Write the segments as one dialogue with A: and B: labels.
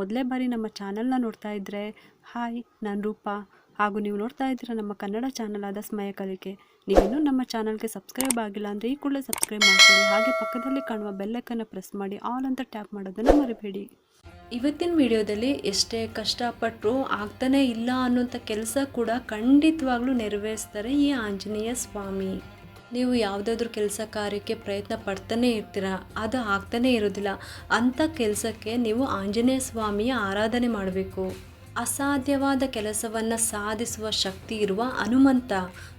A: ಮೊದಲೇ ಬಾರಿ ನಮ್ಮ ಚಾನಲ್ನ ನೋಡ್ತಾ ಇದ್ದರೆ ಹಾಯ್, ನಾನು ರೂಪಾ. ಹಾಗೂ ನೀವು ನೋಡ್ತಾ ಇದ್ದೀರಾ ನಮ್ಮ ಕನ್ನಡ ಚಾನಲ್ ಆದ ಸ್ಮಯ ಕಲಿಕೆ. ನೀವಿನ್ನೂ ನಮ್ಮ ಚಾನಲ್ಗೆ ಸಬ್ಸ್ಕ್ರೈಬ್ ಆಗಿಲ್ಲ ಅಂದರೆ ಈ ಕೂಡಲೇ ಸಬ್ಸ್ಕ್ರೈಬ್ ಮಾಡ್ಕೊಳ್ಳಿ. ಹಾಗೆ ಪಕ್ಕದಲ್ಲಿ ಕಾಣುವ ಬೆಲ್ಲಕ್ಕನ್ನು ಪ್ರೆಸ್ ಮಾಡಿ, ಆಲ್ ಅಂತ ಟ್ಯಾಪ್ ಮಾಡೋದನ್ನು ಮರಿಬೇಡಿ. ಇವತ್ತಿನ ವಿಡಿಯೋದಲ್ಲಿ ಎಷ್ಟೇ ಕಷ್ಟಪಟ್ಟರು ಆಗ್ತಾನೆ ಇಲ್ಲ ಅನ್ನೋಂಥ ಕೆಲಸ ಕೂಡ ಖಂಡಿತವಾಗ್ಲೂ ನೆರವೇರಿಸ್ತಾರೆ ಈ ಆಂಜನೇಯ ಸ್ವಾಮಿ. ನೀವು ಯಾವುದಾದ್ರೂ ಕೆಲಸ ಕಾರ್ಯಕ್ಕೆ ಪ್ರಯತ್ನ ಪಡ್ತಾನೆ ಇರ್ತೀರ? ಅದು ಆಗ್ತಾನೇ ಇರೋದಿಲ್ಲ. ಅಂಥ ಕೆಲಸಕ್ಕೆ ನೀವು ಆಂಜನೇಯ ಸ್ವಾಮಿಯ ಆರಾಧನೆ ಮಾಡಬೇಕು. ಅಸಾಧ್ಯವಾದ ಕೆಲಸವನ್ನು ಸಾಧಿಸುವ ಶಕ್ತಿ ಇರುವ ಹನುಮಂತ.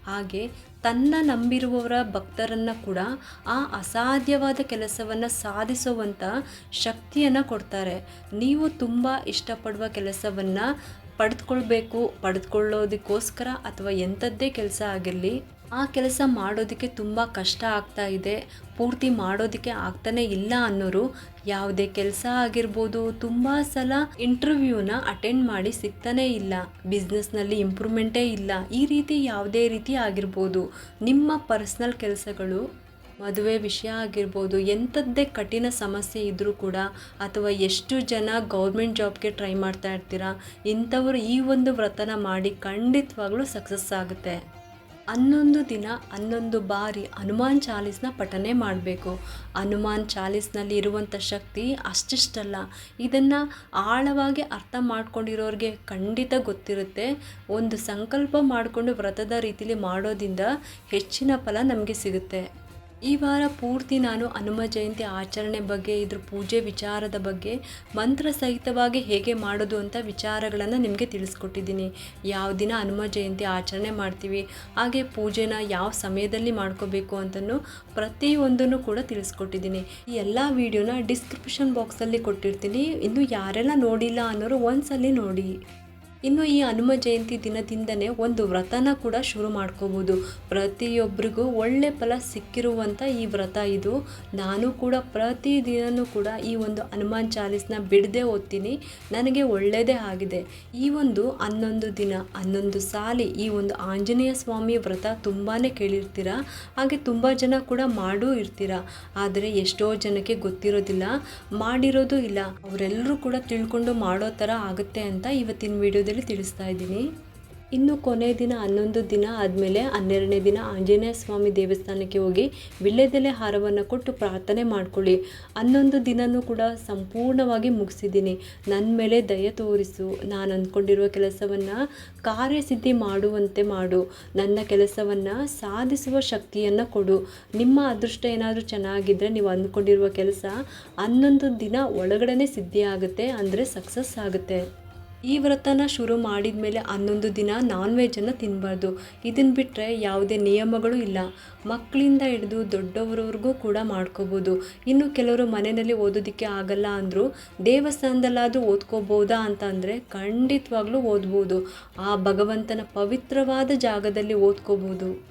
A: ಹಾಗೆ ತನ್ನ ನಂಬಿರುವವರ ಭಕ್ತರನ್ನು ಕೂಡ ಆ ಅಸಾಧ್ಯವಾದ ಕೆಲಸವನ್ನು ಸಾಧಿಸುವಂಥ ಶಕ್ತಿಯನ್ನು ಕೊಡ್ತಾರೆ. ನೀವು ತುಂಬ ಇಷ್ಟಪಡುವ ಕೆಲಸವನ್ನು ಪಡೆದುಕೊಳ್ಬೇಕು ಪಡೆದುಕೊಳ್ಳೋದಕ್ಕೋಸ್ಕರ ಅಥವಾ ಎಂಥದ್ದೇ ಕೆಲಸ ಆಗಿರಲಿ ಆ ಕೆಲಸ ಮಾಡೋದಕ್ಕೆ ತುಂಬ ಕಷ್ಟ ಆಗ್ತಾ ಇದೆ. ಪೂರ್ತಿ ಮಾಡೋದಕ್ಕೆ ಆಗ್ತಾನೆ ಇಲ್ಲ ಅನ್ನೋರು. ಯಾವುದೇ ಕೆಲಸ ಆಗಿರ್ಬೋದು, ತುಂಬ ಸಲ ಇಂಟರ್ವ್ಯೂನ ಅಟೆಂಡ್ ಮಾಡಿ ಸಿಗ್ತಾನೆ ಇಲ್ಲ. ಬಿಸ್ನೆಸ್ನಲ್ಲಿ ಇಂಪ್ರೂವ್ಮೆಂಟೇ ಇಲ್ಲ. ಈ ರೀತಿ ಯಾವುದೇ ರೀತಿ ಆಗಿರ್ಬೋದು. ನಿಮ್ಮ ಪರ್ಸ್ನಲ್ ಕೆಲಸಗಳು, ಮದುವೆ ವಿಷಯ ಆಗಿರ್ಬೋದು, ಎಂಥದ್ದೇ ಕಠಿಣ ಸಮಸ್ಯೆ ಇದ್ದರೂ ಕೂಡ, ಅಥವಾ ಎಷ್ಟು ಜನ ಗೌರ್ಮೆಂಟ್ ಜಾಬ್ಗೆ ಟ್ರೈ ಮಾಡ್ತಾ ಇರ್ತೀರಾ, ಇಂಥವರು ಈ ಒಂದು ವ್ರತನ ಮಾಡಿ ಖಂಡಿತವಾಗ್ಲೂ ಸಕ್ಸಸ್ ಆಗುತ್ತೆ. ಹನ್ನೊಂದು ದಿನ, ಹನ್ನೊಂದು ಬಾರಿ ಹನುಮಾನ್ ಚಾಲೀಸ್ನ ಪಠನೆ ಮಾಡಬೇಕು. ಹನುಮಾನ್ ಚಾಲೀಸ್ನಲ್ಲಿ ಇರುವಂಥ ಶಕ್ತಿ ಅಷ್ಟಿಷ್ಟಲ್ಲ. ಇದನ್ನು ಆಳವಾಗಿ ಅರ್ಥ ಮಾಡ್ಕೊಂಡಿರೋರಿಗೆ ಖಂಡಿತ ಗೊತ್ತಿರುತ್ತೆ. ಒಂದು ಸಂಕಲ್ಪ ಮಾಡಿಕೊಂಡು ವ್ರತದ ರೀತಿಲಿ ಮಾಡೋದ್ರಿಂದ ಹೆಚ್ಚಿನ ಫಲ ನಮಗೆ ಸಿಗುತ್ತೆ. ಈ ವಾರ ಪೂರ್ತಿ ನಾನು ಹನುಮ ಜಯಂತಿ ಆಚರಣೆ ಬಗ್ಗೆ, ಇದ್ರ ಪೂಜೆ ವಿಚಾರದ ಬಗ್ಗೆ, ಮಂತ್ರ ಸಹಿತವಾಗಿ ಹೇಗೆ ಮಾಡೋದು ಅಂತ ವಿಚಾರಗಳನ್ನು ನಿಮಗೆ ತಿಳಿಸ್ಕೊಟ್ಟಿದ್ದೀನಿ. ಯಾವ ದಿನ ಹನುಮ ಜಯಂತಿ ಆಚರಣೆ ಮಾಡ್ತೀವಿ, ಹಾಗೆ ಪೂಜೆನ ಯಾವ ಸಮಯದಲ್ಲಿ ಮಾಡ್ಕೋಬೇಕು ಅಂತಲೂ ಪ್ರತಿಯೊಂದನ್ನು ಕೂಡ ತಿಳಿಸ್ಕೊಟ್ಟಿದ್ದೀನಿ. ಈ ಎಲ್ಲ ವಿಡಿಯೋನ ಡಿಸ್ಕ್ರಿಪ್ಷನ್ ಬಾಕ್ಸಲ್ಲಿ ಕೊಟ್ಟಿರ್ತೀನಿ. ಇನ್ನು ಯಾರೆಲ್ಲ ನೋಡಿಲ್ಲ ಅನ್ನೋರು ಒಂದ್ಸಲಿ ನೋಡಿ. ಇನ್ನು ಈ ಹನುಮ ಜಯಂತಿ ದಿನದಿಂದನೇ ಒಂದು ವ್ರತನ ಕೂಡ ಶುರು ಮಾಡ್ಕೋಬೋದು. ಪ್ರತಿಯೊಬ್ಬರಿಗೂ ಒಳ್ಳೆ ಫಲ ಸಿಕ್ಕಿರುವಂಥ ಈ ವ್ರತ ಇದು. ನಾನು ಕೂಡ ಪ್ರತಿದಿನವೂ ಕೂಡ ಈ ಒಂದು ಹನುಮಾನ್ ಚಾಲೀಸ್ನ ಬಿಡದೆ ಓದ್ತೀನಿ. ನನಗೆ ಒಳ್ಳೆಯದೇ ಆಗಿದೆ. ಈ ಒಂದು ಹನ್ನೊಂದು ದಿನ, ಹನ್ನೊಂದು ಸಾಲಿ ಈ ಒಂದು ಆಂಜನೇಯ ಸ್ವಾಮಿ ವ್ರತ ತುಂಬಾ ಕೇಳಿರ್ತೀರ? ಹಾಗೆ ತುಂಬ ಜನ ಕೂಡ ಮಾಡೂ ಇರ್ತೀರ? ಆದರೆ ಎಷ್ಟೋ ಜನಕ್ಕೆ ಗೊತ್ತಿರೋದಿಲ್ಲ. ಮಾಡಿರೋದು ಇಲ್ಲ. ಅವರೆಲ್ಲರೂ ಕೂಡ ತಿಳ್ಕೊಂಡು ಮಾಡೋ ಥರ ಆಗುತ್ತೆ ಅಂತ ಇವತ್ತಿನ ವಿಡಿಯೋದಲ್ಲಿ ತಿಳಿಸ್ತಾ ಇದ್ದೀನಿ. ಇನ್ನು ಕೊನೆ ದಿನ ಹನ್ನೊಂದು ದಿನ ಆದಮೇಲೆ ಹನ್ನೆರಡನೇ ದಿನ ಆಂಜನೇಯ ಸ್ವಾಮಿ ದೇವಸ್ಥಾನಕ್ಕೆ ಹೋಗಿ ವಿಳ್ಯದೆಲೆ ಹಾರವನ್ನು ಕೊಟ್ಟು ಪ್ರಾರ್ಥನೆ ಮಾಡ್ಕೊಳ್ಳಿ. ಹನ್ನೊಂದು ದಿನವೂ ಕೂಡ ಸಂಪೂರ್ಣವಾಗಿ ಮುಗಿಸಿದ್ದೀನಿ. ನನ್ನ ಮೇಲೆ ದಯ ತೋರಿಸು. ನಾನು ಅಂದ್ಕೊಂಡಿರುವ ಕೆಲಸವನ್ನು ಕಾರ್ಯಸಿದ್ಧಿ ಮಾಡುವಂತೆ ಮಾಡು. ನನ್ನ ಕೆಲಸವನ್ನು ಸಾಧಿಸುವ ಶಕ್ತಿಯನ್ನು ಕೊಡು. ನಿಮ್ಮ ಅದೃಷ್ಟ ಏನಾದರೂ ಚೆನ್ನಾಗಿದ್ದರೆ ನೀವು ಅಂದ್ಕೊಂಡಿರುವ ಕೆಲಸ ಹನ್ನೊಂದು ದಿನ ಒಳಗಡೆ ಸಿದ್ಧಿ ಆಗುತ್ತೆ ಅಂದರೆ ಸಕ್ಸಸ್ ಆಗುತ್ತೆ. ಈ ವ್ರತನ ಶುರು ಮಾಡಿದ ಮೇಲೆ ಹನ್ನೊಂದು ದಿನ ನಾನ್ ವೆಜ್ಜನ್ನು ತಿನ್ನಬಾರ್ದು ಇದನ್ನು ಬಿಟ್ಟರೆ ಯಾವುದೇ ನಿಯಮಗಳು ಇಲ್ಲ. ಮಕ್ಕಳಿಂದ ಹಿಡಿದು ದೊಡ್ಡವರವ್ರಿಗೂ ಕೂಡ ಮಾಡ್ಕೋಬೋದು. ಇನ್ನು ಕೆಲವರು ಮನೆಯಲ್ಲಿ ಓದೋದಕ್ಕೆ ಆಗಲ್ಲ ಅಂದರೂ ದೇವಸ್ಥಾನದಲ್ಲಾದರೂ ಓದ್ಕೋಬೋದಾ ಅಂತ ಅಂದರೆ ಖಂಡಿತವಾಗ್ಲೂ ಓದ್ಬೋದು. ಆ ಭಗವಂತನ ಪವಿತ್ರವಾದ ಜಾಗದಲ್ಲಿ ಓದ್ಕೋಬೋದು.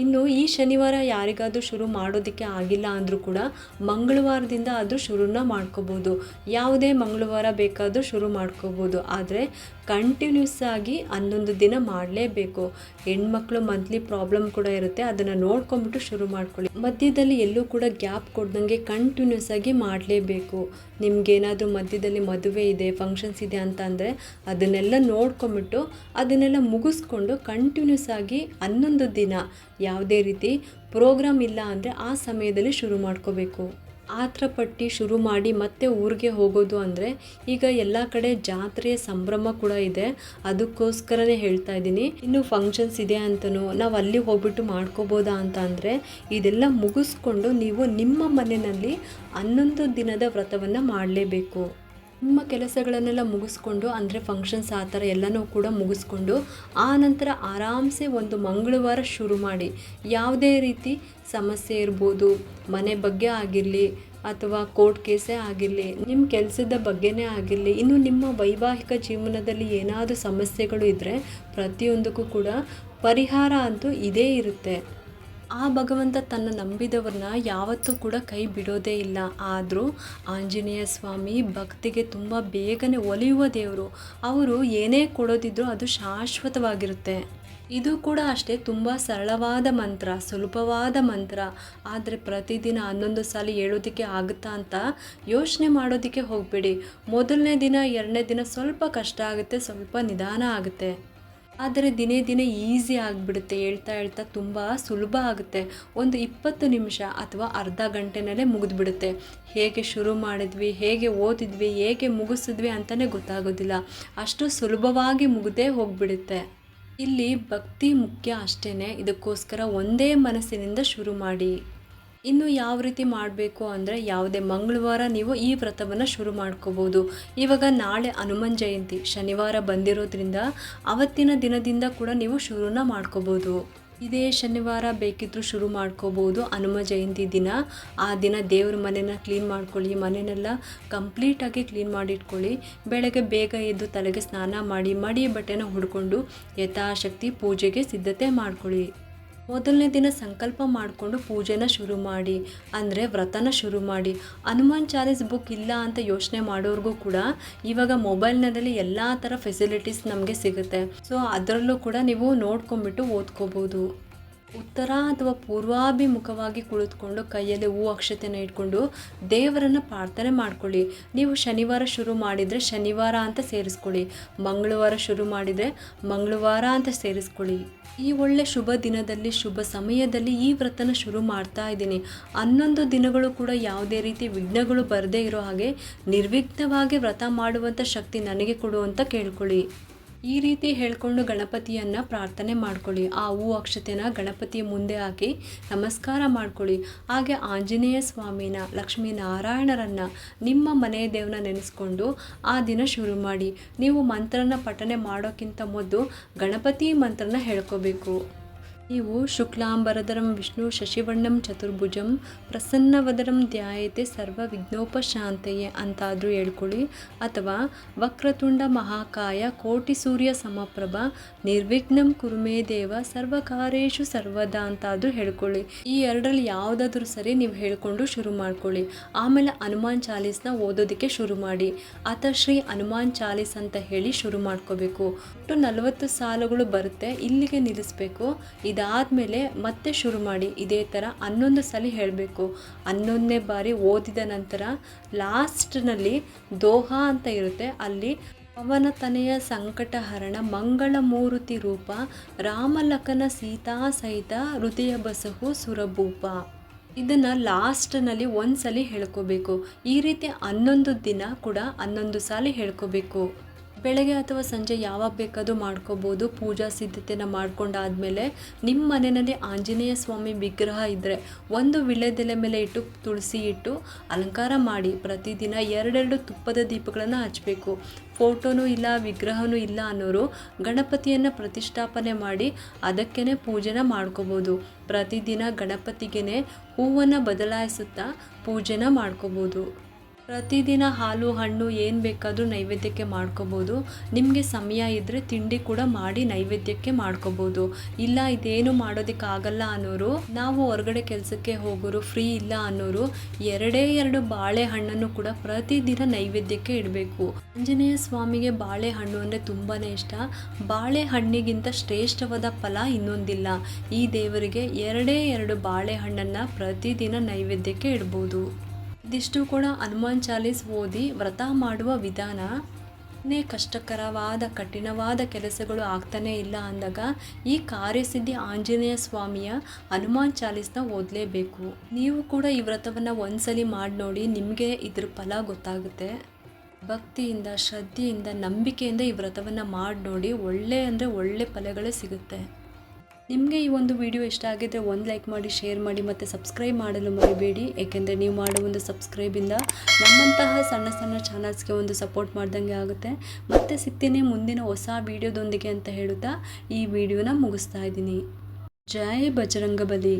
A: ಇನ್ನು ಈ ಶನಿವಾರ ಯಾರಿಗಾದರೂ ಶುರು ಮಾಡೋದಕ್ಕೆ ಆಗಿಲ್ಲ ಅಂದರೂ ಕೂಡ ಮಂಗಳವಾರದಿಂದ ಆದರೂ ಶುರುನ ಮಾಡ್ಕೋಬೋದು. ಯಾವುದೇ ಮಂಗಳವಾರ ಬೇಕಾದರೂ ಶುರು ಮಾಡ್ಕೋಬೋದು. ಆದರೆ ಕಂಟಿನ್ಯೂಸ್ ಆಗಿ ಹನ್ನೊಂದು ದಿನ ಮಾಡಲೇಬೇಕು. ಹೆಣ್ಮಕ್ಳು ಮಂತ್ಲಿ ಪ್ರಾಬ್ಲಮ್ ಕೂಡ ಇರುತ್ತೆ, ಅದನ್ನು ನೋಡ್ಕೊಂಬಿಟ್ಟು ಶುರು ಮಾಡ್ಕೊಳ್ಳಿ. ಮಧ್ಯದಲ್ಲಿ ಎಲ್ಲೂ ಕೂಡ ಗ್ಯಾಪ್ ಕೊಡ್ದಂಗೆ ಕಂಟಿನ್ಯೂಸ್ ಆಗಿ ಮಾಡಲೇಬೇಕು. ನಿಮಗೇನಾದರೂ ಮಧ್ಯದಲ್ಲಿ ಮದುವೆ ಇದೆ, ಫಂಕ್ಷನ್ಸ್ ಇದೆ ಅಂತ ಅಂದರೆ ಅದನ್ನೆಲ್ಲ ನೋಡ್ಕೊಂಬಿಟ್ಟು ಅದನ್ನೆಲ್ಲ ಮುಗಿಸ್ಕೊಂಡು ಕಂಟಿನ್ಯೂಸ್ ಆಗಿ ಹನ್ನೊಂದು ದಿನ ಯಾವುದೇ ರೀತಿ ಪ್ರೋಗ್ರಾಮ್ ಇಲ್ಲ ಅಂದರೆ ಆ ಸಮಯದಲ್ಲಿ ಶುರು ಮಾಡ್ಕೋಬೇಕು. ಆತ್ರ ಪಟ್ಟಿ ಶುರು ಮಾಡಿ ಮತ್ತೆ ಊರಿಗೆ ಹೋಗೋದು ಅಂದರೆ ಈಗ ಎಲ್ಲ ಕಡೆ ಜಾತ್ರೆಯ ಸಂಭ್ರಮ ಕೂಡ ಇದೆ. ಅದಕ್ಕೋಸ್ಕರನೇ ಹೇಳ್ತಾ ಇದ್ದೀನಿ. ಇನ್ನು ಫಂಕ್ಷನ್ಸ್ ಇದೆ ಅಂತನೂ ನಾವು ಅಲ್ಲಿ ಹೋಗ್ಬಿಟ್ಟು ಮಾಡ್ಕೋಬೋದಾ ಅಂತ ಅಂದರೆ ಇದೆಲ್ಲ ಮುಗಿಸ್ಕೊಂಡು ನೀವು ನಿಮ್ಮ ಮನೆಯಲ್ಲಿ ಹನ್ನೊಂದು ದಿನದ ವ್ರತವನ್ನು ಮಾಡಲೇಬೇಕು. ನಿಮ್ಮ ಕೆಲಸಗಳನ್ನೆಲ್ಲ ಮುಗಿಸ್ಕೊಂಡು, ಅಂದರೆ ಫಂಕ್ಷನ್ಸ್ ಆ ಥರ ಎಲ್ಲನೂ ಕೂಡ ಮುಗಿಸ್ಕೊಂಡು ಆ ನಂತರ ಆರಾಮ್ಸೆ ಒಂದು ಮಂಗಳವಾರ ಶುರು ಮಾಡಿ. ಯಾವುದೇ ರೀತಿ ಸಮಸ್ಯೆ ಇರ್ಬೋದು, ಮನೆ ಬಗ್ಗೆ ಆಗಿರಲಿ ಅಥವಾ ಕೋರ್ಟ್ ಕೇಸೇ ಆಗಿರಲಿ ನಿಮ್ಮ ಕೆಲಸದ ಬಗ್ಗೆನೇ ಆಗಿರಲಿ, ಇನ್ನು ನಿಮ್ಮ ವೈವಾಹಿಕ ಜೀವನದಲ್ಲಿ ಏನಾದರೂ ಸಮಸ್ಯೆಗಳು ಇದ್ದರೆ ಪ್ರತಿಯೊಂದಕ್ಕೂ ಕೂಡ ಪರಿಹಾರ ಅಂತೂ ಇದೇ ಇರುತ್ತೆ. ಆ ಭಗವಂತ ತನ್ನ ನಂಬಿದವ್ರನ್ನ ಯಾವತ್ತೂ ಕೂಡ ಕೈ ಬಿಡೋದೇ ಇಲ್ಲ. ಆದರೂ ಆಂಜನೇಯ ಸ್ವಾಮಿ ಭಕ್ತಿಗೆ ತುಂಬ ಬೇಗನೆ ಒಲಿಯುವ ದೇವರು. ಅವರು ಏನೇ ಕೊಡೋದಿದ್ರೂ ಅದು ಶಾಶ್ವತವಾಗಿರುತ್ತೆ. ಇದು ಕೂಡ ಅಷ್ಟೇ ತುಂಬ ಸರಳವಾದ ಮಂತ್ರ, ಸುಲಭವಾದ ಮಂತ್ರ. ಆದರೆ ಪ್ರತಿದಿನ ಹನ್ನೊಂದು ಸಲ ಹೇಳೋದಕ್ಕೆ ಆಗುತ್ತಾ ಅಂತ ಯೋಚನೆ ಮಾಡೋದಕ್ಕೆ ಹೋಗಬೇಡಿ. ಮೊದಲನೇ ದಿನ, ಎರಡನೇ ದಿನ ಸ್ವಲ್ಪ ಕಷ್ಟ ಆಗುತ್ತೆ, ಸ್ವಲ್ಪ ನಿಧಾನ ಆಗುತ್ತೆ. ಆದರೆ ದಿನೇ ದಿನೇ ಈಸಿ ಆಗಿಬಿಡುತ್ತೆ, ಹೇಳ್ತಾ ಹೇಳ್ತಾ ತುಂಬ ಸುಲಭ ಆಗುತ್ತೆ. ಒಂದು ಇಪ್ಪತ್ತು ನಿಮಿಷ ಅಥವಾ ಅರ್ಧ ಗಂಟೆನಲ್ಲೇ ಮುಗಿದ್ಬಿಡುತ್ತೆ. ಹೇಗೆ ಶುರು ಮಾಡಿದ್ವಿ, ಹೇಗೆ ಓದಿದ್ವಿ, ಹೇಗೆ ಮುಗಿಸಿದ್ವಿ ಅಂತಲೇ ಗೊತ್ತಾಗೋದಿಲ್ಲ. ಅಷ್ಟು ಸುಲಭವಾಗಿ ಮುಗಿದೇ ಹೋಗಿಬಿಡುತ್ತೆ. ಇಲ್ಲಿ ಭಕ್ತಿ ಮುಖ್ಯ ಅಷ್ಟೇ ಇದಕ್ಕೋಸ್ಕರ ಒಂದೇ ಮನಸ್ಸಿನಿಂದ ಶುರು ಮಾಡಿ. ಇನ್ನು ಯಾವ ರೀತಿ ಮಾಡಬೇಕು ಅಂದರೆ ಯಾವುದೇ ಮಂಗಳವಾರ ನೀವು ಈ ವ್ರತವನ್ನು ಶುರು ಮಾಡ್ಕೋಬೋದು. ಇವಾಗ ನಾಳೆ ಹನುಮನ್ ಜಯಂತಿ, ಶನಿವಾರ ಬಂದಿರೋದ್ರಿಂದ ಅವತ್ತಿನ ದಿನದಿಂದ ಕೂಡ ನೀವು ಶುರುನ ಮಾಡ್ಕೋಬೋದು. ಇದೇ ಶನಿವಾರ ಬೇಕಿದ್ದರೂ ಶುರು ಮಾಡ್ಕೋಬೋದು ಹನುಮ ಜಯಂತಿ ದಿನ. ಆ ದಿನ ದೇವ್ರ ಮನೆನ ಕ್ಲೀನ್ ಮಾಡ್ಕೊಳ್ಳಿ ಮನೆಯನ್ನೆಲ್ಲ ಕಂಪ್ಲೀಟಾಗಿ ಕ್ಲೀನ್ ಮಾಡಿಟ್ಕೊಳ್ಳಿ. ಬೆಳಗ್ಗೆ ಬೇಗ ಎದ್ದು ತಲೆಗೆ ಸ್ನಾನ ಮಾಡಿ ಮಡಿ ಬಟ್ಟೆನ ಹುಡ್ಕೊಂಡು ಯಥಾಶಕ್ತಿ ಪೂಜೆಗೆ ಸಿದ್ಧತೆ ಮಾಡ್ಕೊಳ್ಳಿ. ಮೊದಲನೇ ದಿನ ಸಂಕಲ್ಪ ಮಾಡಿಕೊಂಡು ಪೂಜೆನ ಶುರು ಮಾಡಿ, ಅಂದರೆ ವ್ರತನ ಶುರು ಮಾಡಿ. ಹನುಮಾನ್ ಚಾಲೀಸ್ ಬುಕ್ ಇಲ್ಲ ಅಂತ ಯೋಚನೆ ಮಾಡೋರಿಗೂ ಕೂಡ ಇವಾಗ ಮೊಬೈಲ್ನಲ್ಲಿ ಎಲ್ಲ ಥರ ಫೆಸಿಲಿಟೀಸ್ ನಮಗೆ ಸಿಗುತ್ತೆ. ಸೊ ಅದರಲ್ಲೂ ಕೂಡ ನೀವು ನೋಡ್ಕೊಂಬಿಟ್ಟು ಓದ್ಕೋಬೋದು. ಉತ್ತರ ಅಥವಾ ಪೂರ್ವಾಭಿಮುಖವಾಗಿ ಕುಳಿತುಕೊಂಡು ಕೈಯಲ್ಲಿ ಹೂ ಅಕ್ಷತೆಯನ್ನು ಇಟ್ಕೊಂಡು ದೇವರನ್ನು ಪ್ರಾರ್ಥನೆ ಮಾಡ್ಕೊಳ್ಳಿ. ನೀವು ಶನಿವಾರ ಶುರು ಮಾಡಿದರೆ ಶನಿವಾರ ಅಂತ ಸೇರಿಸ್ಕೊಳ್ಳಿ. ಮಂಗಳವಾರ ಶುರು ಮಾಡಿದರೆ ಮಂಗಳವಾರ ಅಂತ ಸೇರಿಸ್ಕೊಳ್ಳಿ. ಈ ಒಳ್ಳೆ ಶುಭ ದಿನದಲ್ಲಿ, ಶುಭ ಸಮಯದಲ್ಲಿ ಈ ವ್ರತನ ಶುರು ಮಾಡ್ತಾ ಇದ್ದೀನಿ. ಹನ್ನೊಂದು ದಿನಗಳು ಕೂಡ ಯಾವುದೇ ರೀತಿ ವಿಘ್ನಗಳು ಬರದೇ ಇರೋ ಹಾಗೆ ನಿರ್ವಿಘ್ನವಾಗಿ ವ್ರತ ಮಾಡುವಂಥ ಶಕ್ತಿ ನನಗೆ ಕೊಡು ಅಂತ ಕೇಳ್ಕೊಳ್ಳಿ. ಈ ರೀತಿ ಹೇಳ್ಕೊಂಡು ಗಣಪತಿಯನ್ನು ಪ್ರಾರ್ಥನೆ ಮಾಡ್ಕೊಳ್ಳಿ. ಆ ಹೂ ಅಕ್ಷತೆನ ಗಣಪತಿಯ ಮುಂದೆ ಹಾಕಿ ನಮಸ್ಕಾರ ಮಾಡ್ಕೊಳ್ಳಿ. ಹಾಗೆ ಆಂಜನೇಯ ಸ್ವಾಮಿನ, ಲಕ್ಷ್ಮೀನಾರಾಯಣರನ್ನು ನಿಮ್ಮ ಮನೆಯ ದೇವನ ನೆನೆಸ್ಕೊಂಡು ಆ ದಿನ ಶುರು ಮಾಡಿ. ನೀವು ಮಂತ್ರನ ಪಠನೆ ಮಾಡೋಕ್ಕಿಂತ ಮೊದಲು ಗಣಪತಿ ಮಂತ್ರನ ಹೇಳ್ಕೋಬೇಕು. ನೀವು ಶುಕ್ಲಾಂಬರಧರಂ ವಿಷ್ಣು ಶಶಿವರ್ಣಂ ಚತುರ್ಭುಜಂ ಪ್ರಸನ್ನವದರಂ ಧ್ಯಾಯತೆ ಸರ್ವ ವಿಘ್ನೋಪಶಾಂತೆಯೇ ಅಂತಾದರೂ ಹೇಳ್ಕೊಳ್ಳಿ. ಅಥವಾ ವಕ್ರತುಂಡ ಮಹಾಕಾಯ ಕೋಟಿ ಸೂರ್ಯ ಸಮಪ್ರಭ ನಿರ್ವಿಘ್ನಂ ಕುರುಮೇ ದೇವ ಸರ್ವಕಾರೇಶು ಸರ್ವದಾ ಅಂತಾದರೂ ಹೇಳ್ಕೊಳ್ಳಿ. ಈ ಎರಡರಲ್ಲಿ ಯಾವುದಾದ್ರೂ ಸರಿ ನೀವು ಹೇಳ್ಕೊಂಡು ಶುರು ಮಾಡ್ಕೊಳ್ಳಿ. ಆಮೇಲೆ ಹನುಮಾನ್ ಚಾಲೀಸ್ನ ಓದೋದಕ್ಕೆ ಶುರು ಮಾಡಿ. ಆತ ಶ್ರೀ ಹನುಮಾನ್ ಚಾಲೀಸ್ ಅಂತ ಹೇಳಿ ಶುರು ಮಾಡ್ಕೋಬೇಕು. ಒಟ್ಟು ನಲವತ್ತು ಸಾಲುಗಳು ಬರುತ್ತೆ, ಇಲ್ಲಿಗೆ ನಿಲ್ಲಿಸ್ಬೇಕು. ಇದಾದಮೇಲೆ ಮತ್ತೆ ಶುರು ಮಾಡಿ ಇದೇ ಥರ ಹನ್ನೊಂದು ಸಲ ಹೇಳಬೇಕು. ಹನ್ನೊಂದನೇ ಬಾರಿ ಓದಿದ ನಂತರ ಲಾಸ್ಟ್ನಲ್ಲಿ ದೋಹ ಅಂತ ಇರುತ್ತೆ. ಅಲ್ಲಿ ಪವನ ತನೆಯ ಸಂಕಟಹರಣ ಮಂಗಳ ಮೂರುತಿ ರೂಪ, ರಾಮಲಖನ ಸೀತಾ ಸಹಿತ ಹೃದಯ ಬಸಹು ಸುರಭೂಪ. ಇದನ್ನು ಲಾಸ್ಟ್ನಲ್ಲಿ ಒಂದ್ಸಲಿ ಹೇಳ್ಕೋಬೇಕು. ಈ ರೀತಿ ಹನ್ನೊಂದು ದಿನ ಕೂಡ ಹನ್ನೊಂದು ಸಾಲಿ ಹೇಳ್ಕೋಬೇಕು. ಬೆಳಗ್ಗೆ ಅಥವಾ ಸಂಜೆ ಯಾವಾಗ ಬೇಕಾದರೂ ಮಾಡ್ಕೋಬೋದು. ಪೂಜಾ ಸಿದ್ಧತೆನ ಮಾಡ್ಕೊಂಡಾದಮೇಲೆ ನಿಮ್ಮ ಮನೆಯಲ್ಲಿ ಆಂಜನೇಯ ಸ್ವಾಮಿ ವಿಗ್ರಹ ಇದ್ದರೆ ಒಂದು ವಿಳೆದೆಲೆ ಮೇಲೆ ಇಟ್ಟು ತುಳಸಿ ಇಟ್ಟು ಅಲಂಕಾರ ಮಾಡಿ ಪ್ರತಿದಿನ ಎರಡೆರಡು ತುಪ್ಪದ ದೀಪಗಳನ್ನು ಹಚ್ಚಬೇಕು ಫೋಟೋನೂ ಇಲ್ಲ, ವಿಗ್ರಹನೂ ಇಲ್ಲ ಅನ್ನೋರು ಗಣಪತಿಯನ್ನು ಪ್ರತಿಷ್ಠಾಪನೆ ಮಾಡಿ ಅದಕ್ಕೇ ಪೂಜೆನ ಮಾಡ್ಕೋಬೋದು. ಪ್ರತಿದಿನ ಗಣಪತಿಗೆ ಹೂವನ್ನು ಬದಲಾಯಿಸುತ್ತಾ ಪೂಜೆನ ಮಾಡ್ಕೋಬೋದು. ಪ್ರತಿದಿನ ಹಾಲು, ಹಣ್ಣು ಏನು ಬೇಕಾದರೂ ನೈವೇದ್ಯಕ್ಕೆ ಮಾಡ್ಕೋಬೋದು. ನಿಮಗೆ ಸಮಯ ಇದ್ದರೆ ತಿಂಡಿ ಕೂಡ ಮಾಡಿ ನೈವೇದ್ಯಕ್ಕೆ ಮಾಡ್ಕೋಬೋದು. ಇಲ್ಲ, ಇದೇನು ಮಾಡೋದಕ್ಕಾಗಲ್ಲ ಅನ್ನೋರು, ನಾವು ಹೊರಗಡೆ ಕೆಲಸಕ್ಕೆ ಹೋಗೋರು, ಫ್ರೀ ಇಲ್ಲ ಅನ್ನೋರು, ಎರಡೇ ಎರಡು ಬಾಳೆಹಣ್ಣನ್ನು ಕೂಡ ಪ್ರತಿದಿನ ನೈವೇದ್ಯಕ್ಕೆ ಇಡಬೇಕು. ಆಂಜನೇಯ ಸ್ವಾಮಿಗೆ ಬಾಳೆಹಣ್ಣು ಅಂದರೆ ತುಂಬಾ ಇಷ್ಟ. ಬಾಳೆಹಣ್ಣಿಗಿಂತ ಶ್ರೇಷ್ಠವಾದ ಫಲ ಇನ್ನೊಂದಿಲ್ಲ. ಈ ದೇವರಿಗೆ ಎರಡೇ ಎರಡು ಬಾಳೆಹಣ್ಣನ್ನು ಪ್ರತಿದಿನ ನೈವೇದ್ಯಕ್ಕೆ ಇಡ್ಬೋದು. ಇದಿಷ್ಟು ಕೂಡ ಹನುಮಾನ್ ಚಾಲೀಸ್ ಓದಿ ವ್ರತ ಮಾಡುವ ವಿಧಾನ. ನೇ ಕಷ್ಟಕರವಾದ, ಕಠಿಣವಾದ ಕೆಲಸಗಳು ಆಗ್ತಾನೇ ಇಲ್ಲ ಅಂದಾಗ ಈ ಕಾರ್ಯಸಿದ್ಧಿ ಆಂಜನೇಯ ಸ್ವಾಮಿಯ ಹನುಮಾನ್ ಚಾಲೀಸ್ನ ಓದಲೇಬೇಕು. ನೀವು ಕೂಡ ಈ ವ್ರತವನ್ನು ಒಂದ್ಸಲಿ ಮಾಡಿ ನೋಡಿ, ನಿಮಗೆ ಇದ್ರ ಫಲ ಗೊತ್ತಾಗುತ್ತೆ. ಭಕ್ತಿಯಿಂದ, ಶ್ರದ್ಧೆಯಿಂದ, ನಂಬಿಕೆಯಿಂದ ಈ ವ್ರತವನ್ನು ಮಾಡಿ ನೋಡಿ, ಒಳ್ಳೆ ಅಂದರೆ ಒಳ್ಳೆ ಫಲಗಳೇ ಸಿಗುತ್ತೆ. ನಿಮಗೆ ಈ ಒಂದು ವಿಡಿಯೋ ಇಷ್ಟ ಆಗಿದ್ದರೆ ಒಂದು ಲೈಕ್ ಮಾಡಿ, ಶೇರ್ ಮಾಡಿ ಮತ್ತು ಸಬ್ಸ್ಕ್ರೈಬ್ ಮಾಡಲು ಮರಿಬೇಡಿ. ಏಕೆಂದರೆ ನೀವು ಮಾಡೋ ಒಂದು ಸಬ್ಸ್ಕ್ರೈಬಿಂದ ನಮ್ಮಂತಹ ಸಣ್ಣ ಸಣ್ಣ ಚಾನಲ್ಸ್ಗೆ ಒಂದು ಸಪೋರ್ಟ್ ಮಾಡ್ದಂಗೆ ಆಗುತ್ತೆ. ಮತ್ತೆ ಸಿಗ್ತೀನಿ ಮುಂದಿನ ಹೊಸ ವಿಡಿಯೋದೊಂದಿಗೆ ಅಂತ ಹೇಳುತ್ತಾ ಈ ವಿಡಿಯೋನ ಮುಗಿಸ್ತಾ ಇದ್ದೀನಿ. ಜೈ ಬಜರಂಗಬಲಿ